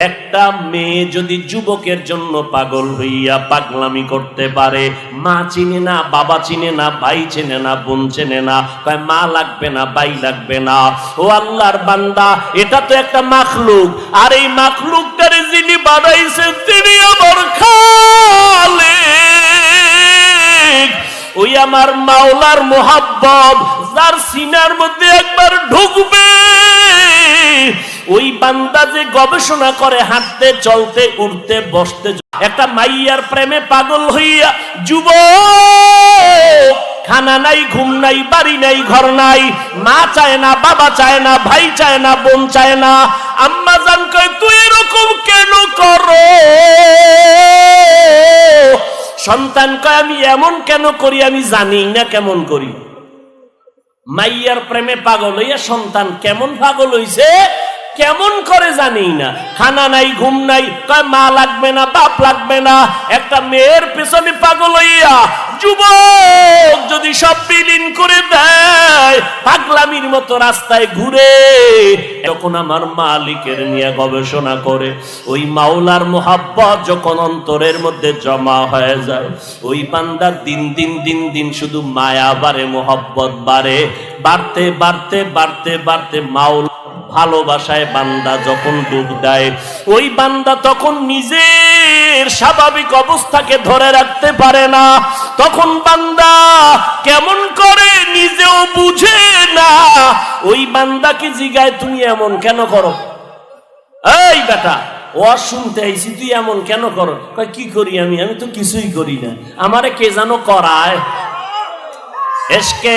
একটা মেয়ে যদি যুবকের জন্য পাগল হইয়া পাগলামি করতে পারে, মা চিনে না, বাবা চিনে না, ভাই চিনে না, বোন চেনে না, কয় মা লাগবে না, ভাই লাগবে না। ও আল্লাহর বান্দা, এটা তো একটা মাখলুক। আর এই মাখলুকটারে যিনি বানাইছেন, তিনি আমার খালে ওই আমার মাওলার মোহাব্বত, যার সিনার মধ্যে একবার ঢুকবে ওই বান্দা যে গবেষণা করে, হাঁটতে, চলতে, উঠতে, বসতে একটা মাইয়ার প্রেমে পাগল হইয়া যুব খানা নাই, ঘুম নাই, বাড়ি নাই, ঘর নাই, মা চায় না, বাবা চায় না, ভাই চায় না, বোন চায় না, আম্মা জান কয়, তুই এরকম কেন করো? সন্তান কয়, আমি এমন কেন করি, আমি জানি না কেমন করি? মাইয়ার প্রেমে পাগল হইয়া সন্তান কেমন পাগল হইছে? কেমন করে জানি না? খানা নাই, ঘুম নাই মা লাগবে না, বাপ লাগবে না, একটা মেয়ের পেছনে পাগল হইয়া যুবক যদি সব বিলীন করে দেয়, পাগলামির মতো রাস্তায় ঘুরে, তখন আমার মালিকের নিয়ে গবেষণা করে। ওই মাওলার মোহাব্বত যখন অন্তরের মধ্যে জমা হয়ে যায়, ওই বান্দার দিন দিন দিন দিন শুধু মায়া বাড়ে মোহাব্বত বাড়ে। বাড়তে বাড়তে বাড়তে বাড়তে মাওলা ভালোবাসায় বান্দা যখন ডুব দেয়, ওই বান্দা তখন নিজের স্বাভাবিক অবস্থাকে ধরে রাখতে পারে না। তখন বান্দা কেমন করে নিজেও বুঝে না, ওই বান্দাকে জিগায়, তুমি এমন কেন করো? এই বেটা ও শুনতে আইছি, তুই এমন কেন করো? কি করি আমি? আমি তো কিছুই করি না। আমারে কে যেন করায়? এসকে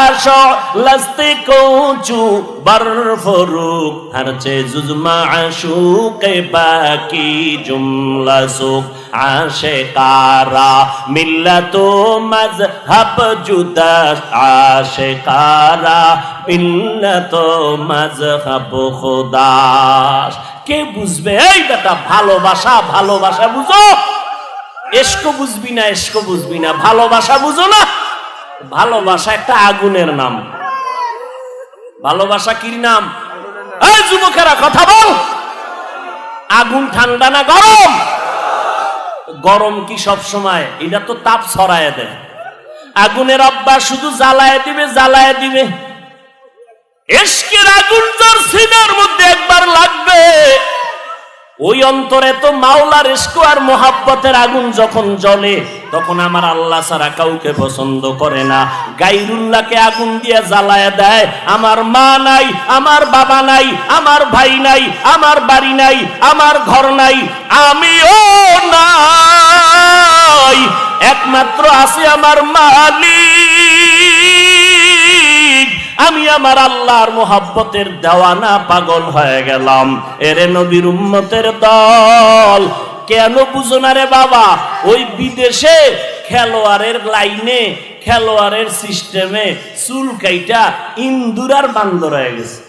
আশো লস্তে কোচু বর ফরুক হরচে জুজমা আশুকে বাকি জুমলা সুখ। আশে কারা মিল্লাতো মজহব জুদা আশে কারা মিল্লাতো মজহব খুদাস কে বুঝবে? এই বেটা ভালোবাসা ভালোবাসা বুঝো। এসকো বুঝবি না, এসকো বুঝবি না, ভালোবাসা বুঝো না। ভালোবাসা একটা আগুনের নাম। ভালোবাসা কি নাম? এই যুবকেরা, কথা বল। আগুন ঠান্ডা না গরম? গরম কি সব সময় এটা তো তাপ ছড়ায় দেয়। আগুনের অভ্যাস শুধু জ্বালায় দিবে জ্বালায় দিবে। এসকের আগুন যার সিনার মধ্যে একবার লাগবে। ওই অন্তরে তো মাওলার ইস্কো আর মোহাব্বতের আগুন যখন জ্বলে, তখন আমার আল্লাহ ছাড়া কাউকে পছন্দ করে না। গাইরুল্লাহকে আগুন দিয়ে জ্বালায় দেয়, আমার মা নাই, আমার বাবা নাই, আমার ভাই নাই, আমার বাড়ি নাই, আমার ঘর নাই, আমিও নাই। একমাত্র আছে আমার মালিক। আমি আমার আল্লাহর মোহাব্বতের দেওয়ানা পাগল হয়ে গেলাম। এরে নবীর উম্মতের দল, কেন বুঝো না রে বাবা? ওই বিদেশে খেলোয়াড়ের লাইনে, খেলোয়াড়ের সিস্টেমে চুল কাইটা ইন্দুরার বান্দর হয়ে গেছে।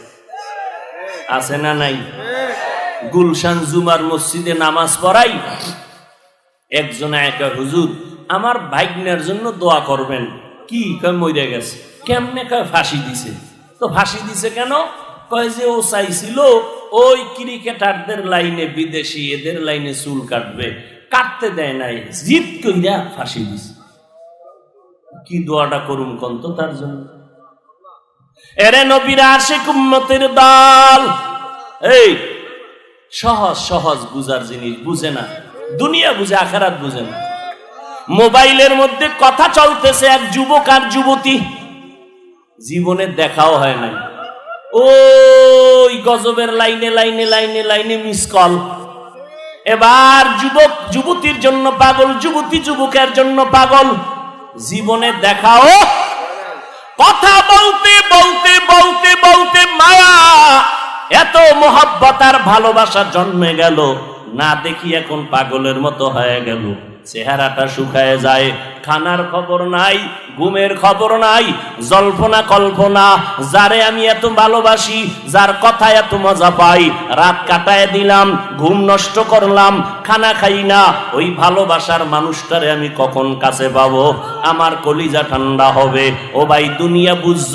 আছে না নাই? গুলশান জুমার মসজিদে নামাজ পড়াই, একজন একা হুজুর, আমার ভাগ্নের জন্য দোয়া করবেন। কি মরে গেছে। কেমনে কয় ফাঁসি দিছে? তো ফাঁসি দিছে কেন? কয় যে ও চাইছিল ওই ক্রিকেটারদের লাইনে বিদেশি, এদের লাইনে চুল কাটবে। কাটতে দেয় নাই। জিত কইরা ফাঁসি দিছে। কি দোয়াটা করুম কন্ত তার জন্য? এরে নবীরা আসে কুম্মতের দল। এই, সহজ সহজ বুঝার জিনিস বুঝে না। দুনিয়া বুঝে, আখারাত বুঝে না। মোবাইলের মধ্যে কথা চলতেছে এক যুবক আর যুবতী। জীবনে দেখাও হয় নাই। ওই গজবের লাইনে লাইনে লাইনে লাইনে মিস কল এবার যুবক, যুবতীর জন্য পাগল, যুবতী যুবকের জন্য পাগল। জীবনে দেখাও। কথা বলতে বলতে বলতে বলতে মায়া। এত মোহাব্বত আর ভালোবাসা জন্মে গেল। না দেখি এখন পাগলের মতো হয়ে গেল। চেহারাটা শুকায় যায়। খানার খবর নাই, ঘুমের খবর নাই, জল্পনা কল্পনা, যারে আমি এত ভালোবাসি, যার কথায় এত মজা পাই। রাত কাটায় দিলাম, ঘুম নষ্ট করলাম, খানা খাই না। ওই ভালোবাসার মানুষটারে আমি কখন কাছে পাবো? আমার কলিজা ঠান্ডা হবে। ও ভাই, দুনিয়া বুঝছ?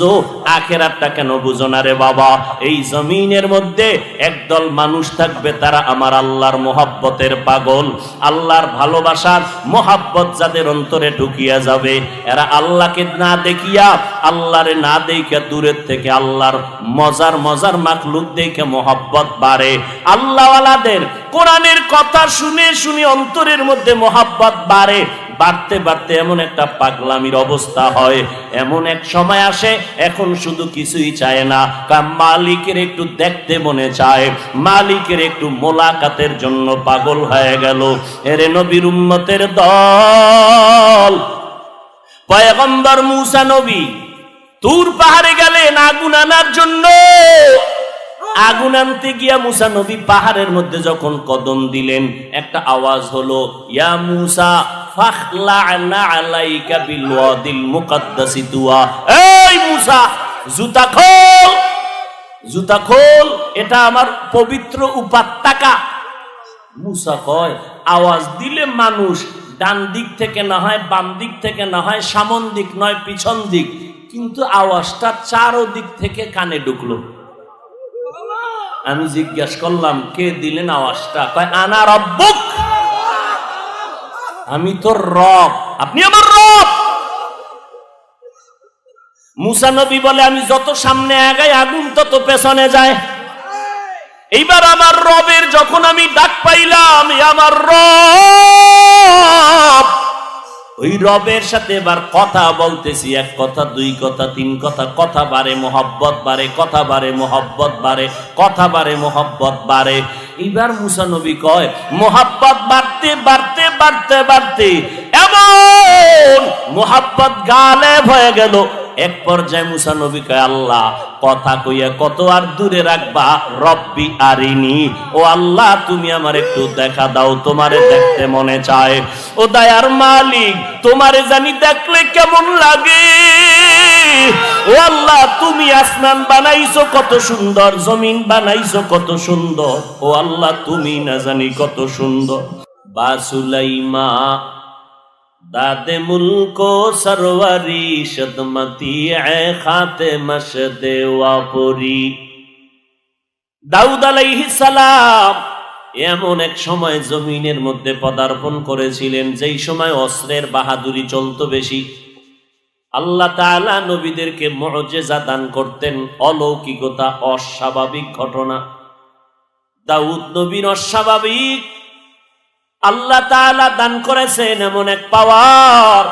আখেরাতটা কেন বুঝো না রে বাবা? এই জমিনের মধ্যে একদল মানুষ থাকবে, তারা আমার আল্লাহর মোহাব্বতের পাগল। আল্লাহর ভালোবাসার মোহাব্বত যাদের অন্তরে ঢুকিয়া যাবে। এরা আল্লাহকে না দেখিয়া, আল্লাহরে না দেখিয়া দূরের থেকে আল্লাহর মজার মজার মাখলুক দেখে মোহাব্বত বাড়ে। আল্লাহওয়ালাদের কোরআনের কথা শুনে শুনে অন্তরের মধ্যে মোহাব্বত বাড়ে। বাড়তে বাড়তে এমন একটা পাগলামির অবস্থা হয়। এমন এক সময় আসে, এখন শুধু কিছুই চায় না। মালিকের একটু দেখতে মনে চায়। মালিকের একটু মোলাকাতের জন্য পাগল হয়ে গেল। এরে নবীর উম্মতের দল। পয়গম্বর মুসা নবী, তুর পাহাড়ে গেলেন আগুন আনার জন্য। আগুন আনতে গিয়া মুসা নবী পাহাড়ের মধ্যে যখন কদম দিলেন, একটা আওয়াজ হলো, ইয়া মুসা আওয়াজ দিলে মানুষ ডান দিক থেকে না হয় বাম দিক থেকে না হয় সামন দিক নয়, পিছন দিক। কিন্তু আওয়াজটা চারো দিক থেকে কানে ঢুকলো। আমি জিজ্ঞাস করলাম, কে দিলেন আওয়াজটা? কয়, আনা রব্বুক। আমি তোর রব। আপনি আমার রব? মুসা নবী বলে, আমি যত সামনে আগাই, আগুন তত পেছনে যায়। এইবার আমার রবের যখন আমি ডাক পাইলাম আমার রব! ওই রবের সাথে এবার কথা বলতেছি, এক কথা, দুই কথা, তিন কথা কথা বাড়ে, মোহব্বত বাড়ে, কথা বাড়ে, মোহব্বত বাড়ে, কথা বাড়ে, মোহব্বত বাড়ে। এইবার মুসা নবী কয়, মোহাব্বত বাড়তে বাড়তে বাড়তে বাড়তে, এমন মোহাব্বত গালে হয়ে গেল এক পর্যায়ে মুসা নবী কয়, আল্লাহ, কথা কইয়া কত আর দূরে রাখবা? রব্বি আরিনি। ও আল্লাহ, তুমি আমার একটু দেখা দাও, তোমারে দেখতে মনে চায়। ও দয়ার মালিক, তোমারে জানি দেখলে কেমন লাগে। ও আল্লাহ, তুমি আসমান বানাইছো কত সুন্দর, জমিন বানাইছো কত সুন্দর। ও আল্লাহ, তুমি না জানি কত সুন্দর। বাসুলাইমা দাদে মুলকো সরওয়ারি সদমতি এ খাতে মশ দেওয়াপুরি দাউদ আলাইহিস সালাম এমন এক সময় জমিনের মধ্যে পদার্পণ করেছিলেন, যেই সময় অস্ত্রের বাহাদুরি চলত বেশি। আল্লাহ তাআলা নবীদেরকে মুজিজা দান করতেন, অলৌকিকতা অস্বাভাবিক ঘটনা। দাউদ নবীর অস্বাভাবিক আল্লাহ তাআলা দান করেছেন এমন এক পাওয়ার।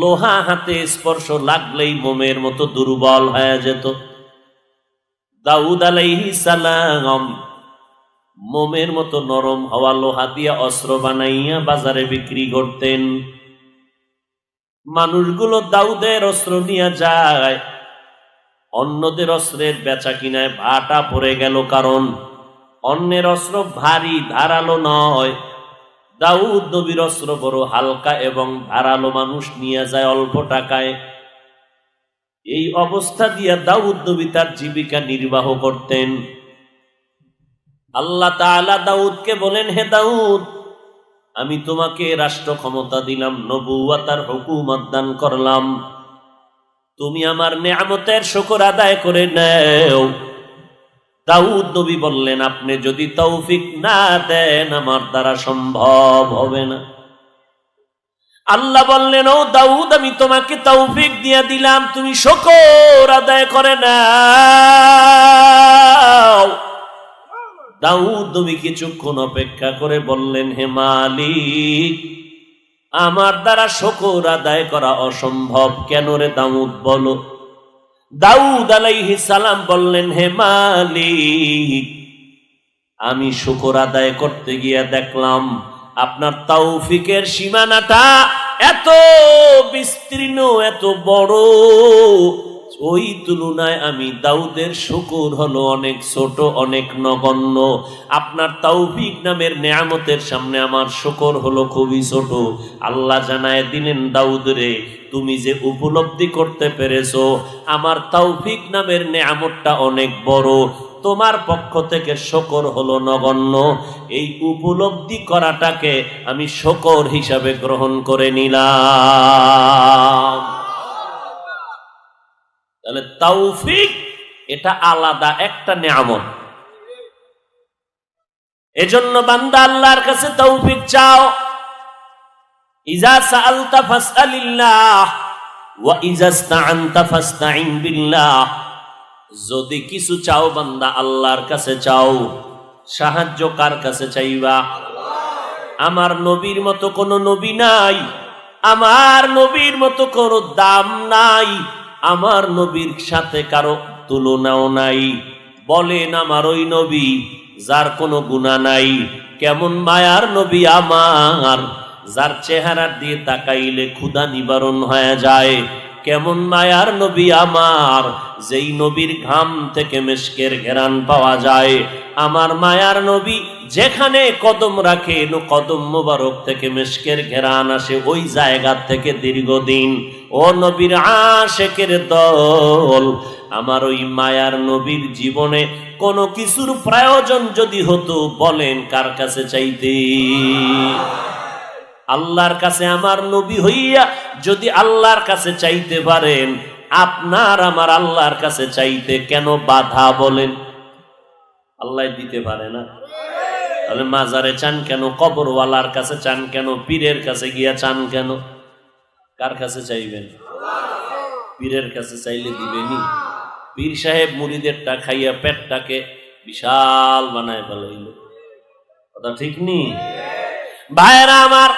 লোহা হাতে স্পর্শ লাগলেই মোমের মতো দুর্বল হয়ে যেত। দাউদ সালাম মোমের মতো নরম হওয়া লোহা দিয়া অস্ত্র বানাইয়া বাজারে বিক্রি করতেন। মানুষগুলো দাউদের অস্ত্র নিয়ে যায়। অন্যদের অস্ত্রের বেচা কিনায় ভাটা পড়ে গেল কারণ অন্যের অস্ত্র ভারী, ধারালো নয়। দাউদ নবীর অস্ত্র বড় হালকা এবং ধারালো মানুষ নিয়ে যায় অল্প টাকায়। এই অবস্থা দিয়া দাউদ নবী তার জীবিকা নির্বাহ করতেন। আল্লাহ তাআলা দাউদকে বলেন, হে দাউদ, আমি তোমাকে রাষ্ট্র ক্ষমতা দিলাম নবুয়াতার হুকুমত দান করলাম। তুমি আমার নেয়ামতের শকর আদায় করে নেও। দাউদ নবী বললেন, আপনি যদি তৌফিক না দেন, আমার দ্বারা সম্ভব হবে না। আল্লাহ বললেন, ও দাউদ, আমি তোমাকে তৌফিক দিয়ে দিলাম, তুমি শকর আদায় করে না দাউদ নবী কিছুক্ষণ অপেক্ষা করে বললেন, হে মালিক, আমার দ্বারা শকর আদায় করা অসম্ভব। কেন রে দাউদ বলো? দাউদ আলাইহি সালাম বললেন, হে মালিক, আমি শুকর আদায় করতে গিয়ে দেখলাম আপনার তাওফিকের সীমানাটা এত বিস্তীর্ণ, এত বড়। ওই তুলনায় আমি দাউদের শুকুর হলো অনেক ছোট, অনেক নগণ্য। আপনার তৌফিক নামের নেয়ামতের সামনে আমার শুকর হলো খুবই ছোট। আল্লাহ জানায়, দিলেন দাউদ রে, তুমি যে উপলব্ধি করতে পেরেছ, আমার তৌফিক নামের নেয়ামতটা অনেক বড়। তোমার পক্ষ থেকে শকর হলো নগণ্য। এই উপলব্ধি করাটাকে আমি শকর হিসাবে গ্রহণ করে নিলাম। তাহলে তৌফিক, এটা আলাদা একটা নিয়ামত। এজন্য বান্দা আল্লাহর কাছে তৌফিক চাও। যদি কিছু চাও বান্দা আল্লাহর কাছে চাও, সাহায্য কার কাছে চাইবা? আমার নবীর মতো কোনো নবী নাই, আমার নবীর মতো কোনো দাম নাই আমার নবীর সাথে কারও তুলনাও নাই। বলেন আমার ওই নবী, যার কোনো গুণা নাই। কেমন মায়ার নবী আমার, যার চেহারা দিয়ে তাকাইলে ক্ষুধা নিবারণ হয়ে যায়। কেমন মায়ার নবী আমার, যেই নবীর ঘাম থেকে মেশকের ঘেরান পাওয়া যায়। আমার মায়ার নবী যেখানে কদম রাখে নো কদম মোবারক থেকে মেশকের ঘেরান আসে ওই জায়গা থেকে দীর্ঘদিন। ও নবীর আশেকের দল, আমার ওই মায়ার নবীর জীবনে কোনো কিছুর প্রয়োজন যদি হতো, বলেন কার কাছে চাইতে? আল্লাহর কাছে আমার নবী হইয়া যদি আল্লাহর কাছে চাইতে পারেন, আপনার আমার আল্লাহর কাছে চাইতে কেন বাধা বলেন? আল্লাহ দিতে পারে না। তাহলে মাজারে চান কেন? কবরওয়ালার কাছে চান কেন? পীরের কাছে গিয়া চান কেন? কার কাছে চাইবেন? পীরের কাছে চাইলে দিবেনি পীর সাহেব মুড়িদেরটা খাইয়া পেটটাকে বিশাল বানায় ফেলাইল। কথা ঠিক নি? ভাইরা আমার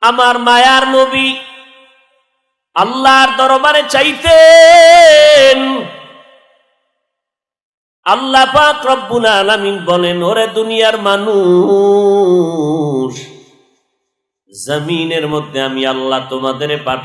আমার মায়ার নবী আল্লাহর দরবারে চাইতেন। আল্লাহ পাক রব্বুল আলামিন বলেন ওরে দুনিয়ার মানুষ জমিনের মধ্যে আমি আল্লাহ তোমাদের পাঠাই